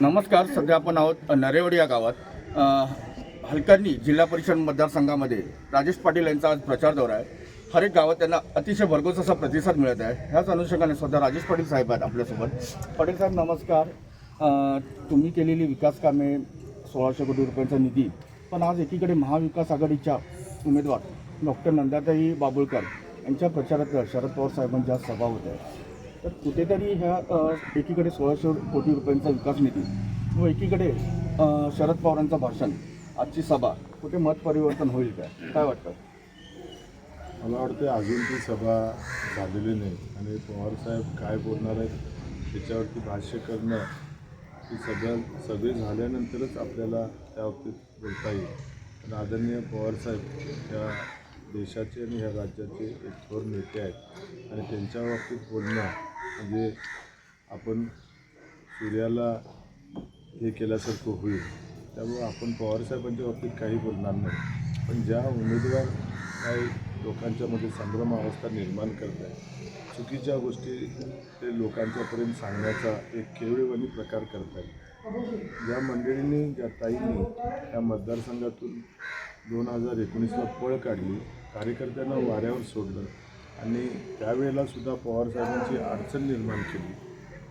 नमस्कार सध्या आपण आहोत नरेवाडी या गावात. अ, हलकर्णी जिल्हा परिषद मतदारसंघामध्ये राजेश पाटील यांचा आज प्रचार दौरा आहे. हर एक गावात त्यांना अतिशय भरघोस असा प्रतिसाद मिळत आहे. ह्याच अनुषंगाने सध्या राजेश पाटील साहेब आहेत आपल्यासोबत. पाटील साहेब नमस्कार. अ, तुम्ही केलेली विकास कामे सोळाशे कोटी रुपयांचा निधी पण आज एकीकडे महाविकास आघाडीच्या उमेदवार डॉक्टर नंदाताई बाबुळकर यांच्या प्रचारात शरद पवार साहेबांच्या सभा होत आहे तर कुठेतरी ह्या एकीकडे सोळाशे कोटी रुपयांचा विकास निधी व एकीकडे शरद पवारांचं भाषण आजची सभा कुठे मत परिवर्तन होईल काय? काय वाटतं? मला वाटते अजून ती सभा झालेली नाही. आणि पवारसाहेब काय बोलणार आहेत त्याच्यावरती भाष्य करणं ही सगळ्या सगळी झाल्यानंतरच आपल्याला त्या बाबतीत बोलता येईल. आणि आदरणीय पवारसाहेब या देशाचे आणि ह्या राज्याचे एक थोर नेते आहेत. आणि त्यांच्या बाबतीत बोलणं म्हणजे आपण सूर्याला हे केल्यासारखं होईल. त्यामुळं आपण पवारसाहेबांच्या बाबतीत काही बोलणार नाही. पण ज्या उमेदवार काही लोकांच्यामध्ये संभ्रमावस्था अवस्था निर्माण करत आहे चुकीच्या गोष्टी ते लोकांच्यापर्यंत सांगण्याचा एक केवळेवानी प्रकार करत आहेत. ज्या मंडळींनी ज्या ताईंनी या मतदारसंघातून दोन हजार एकोणीसला पळ काढली कार्यकर्त्यांना वाऱ्यावर सोडलं आणि त्यावेळेला सुद्धा पवारसाहेबांची अडचण निर्माण केली.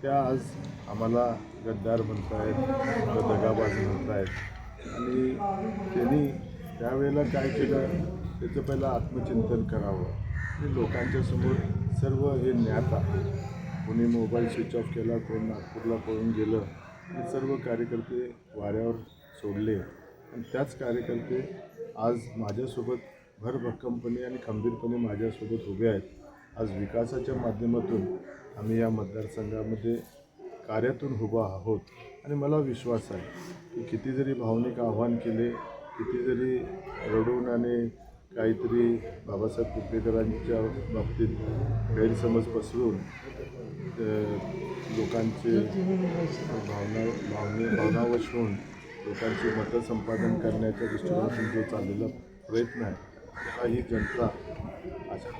त्या आज आम्हाला गद्दार म्हणतायत दगाबाज म्हणतायत. आणि त्यांनी त्यावेळेला काय केलं? त्याचं पहिलं आत्मचिंतन करावं. आणि लोकांच्या समोर सर्व हे ज्ञात आहे. कोणी मोबाईल स्विच ऑफ केला कोण नागपूरला पळून गेलं हे सर्व कार्यकर्ते वाऱ्यावर सोडले. आणि त्याच कार्यकर्ते आज माझ्यासोबत भरभक्कमपणे आणि खंबीरपणे माझ्यासोबत उभे आहेत. आज विकासाच्या माध्यमातून आम्ही या मतदारसंघामध्ये कार्यातून उभा आहोत. आणि मला विश्वास आहे की किती जरी भावनिक आव्हान केले किती जरी रडून आणि काहीतरी बाबासाहेब कुपेकरांच्या बाबतीत गैरसमज पसरून लोकांचे भावना भावने भावनावश होऊन लोकांची मतं संपादन करण्याच्या दृष्टिकोनातून जो चाललेला प्रयत्न आहे तेव्हा ही जनता अशा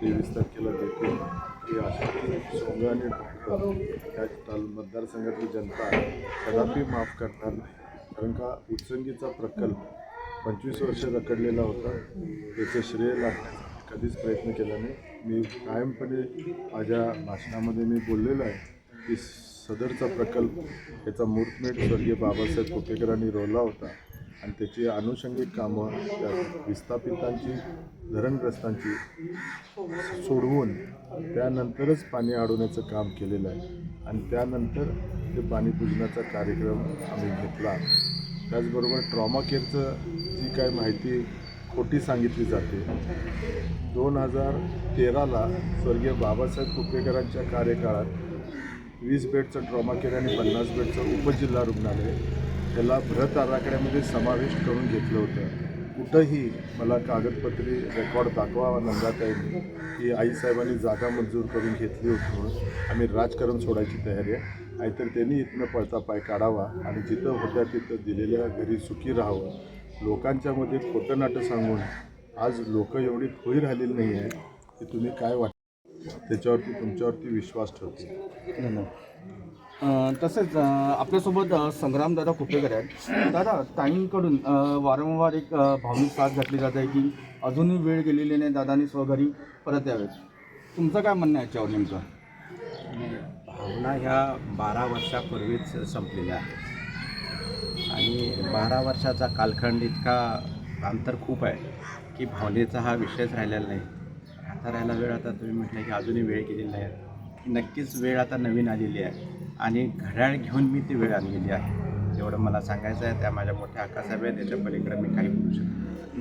तेवीस तारखेला देखील की अशा सोंग आणि डोंगर या ताल मतदारसंघातली जनता कदापि माफ करणार नाही. कारण का उचंगीचा प्रकल्प पंचवीस वर्ष रखडलेला होता. त्याचं श्रेय लागण्याचा कधीच प्रयत्न केला नाही. मी कायमपणे माझ्या भाषणामध्ये मी बोललेलो आहे की सदरचा प्रकल्प याचा मूर्तमेट स्वर्गीय बाबासाहेब कुपेकरांनी रोवला होता. आणि त्याची अनुषंगिक कामं त्या विस्थापितांची धरणग्रस्तांची सोडवून त्यानंतरच पाणी अडवण्याचं काम केलेलं आहे. आणि त्यानंतर ते पाणी पूजनाचा कार्यक्रम आम्ही घेतला. त्याचबरोबर ट्रॉमा केअरचं जी काय माहिती खोटी सांगितली जाते दोन हजार तेराला स्वर्गीय बाबासाहेब कुपेकरांच्या कार्यकाळात वीस बेडचं ट्रॉमा केअर आणि पन्नास बेडचं उपजिल्हा रुग्णालय त्याला बृहत आराखड्यामध्ये समाविष्ट करून घेतलं होतं. कुठंही मला कागदपत्री रेकॉर्ड दाखवावा नंदाताईंनी की आईसाहेबांनी जागा मंजूर करून घेतली होती म्हणून. आम्ही राजकारण सोडायची तयारी आहे. नाहीतर त्यांनी इथनं पळता पाय काढावा आणि जिथं होत्या तिथं दिलेल्या घरी सुखी राहावं. लोकांच्या मध्ये खोटं नाटं सांगून आज लोक एवढी खोई राहिलेली नाही आहे की तुम्ही काय वाट त्याच्यावरती तुमच्यावरती विश्वास ठेवते. धन्यवाद. तसेच आपल्यासोबत संग्राम संग्रामदादा कुपेकर आहेत. दादा ताईंकडून वारंवार एक भावनिक साथ घातली जात आहे की अजूनही वेळ गेलेली नाही दादानी स्वघरी परत यावेत. तुमचं काय म्हणणं आहे याच्यावर नेमकं? भावना ह्या बारा वर्षापूर्वीच संपलेल्या आहेत. आणि बारा वर्षाचा कालखंड इतका अंतर खूप आहे की भावनेचा हा विषयच राहिलेला नाही. आता राहायला वेळ आता तुम्ही म्हटलं की अजूनही वेळ गेलेली नाही. नक्कीच वेळ आता नवीन आलेली आहे. आणि घड्याळ घेऊन मी ती वेळ आणलेली आहे. एवढं मला सांगायचं आहे. त्या माझ्या मोठ्या अक्कासाहेब आहेत त्याच्या पलीकडे मी काही बोलू शकतो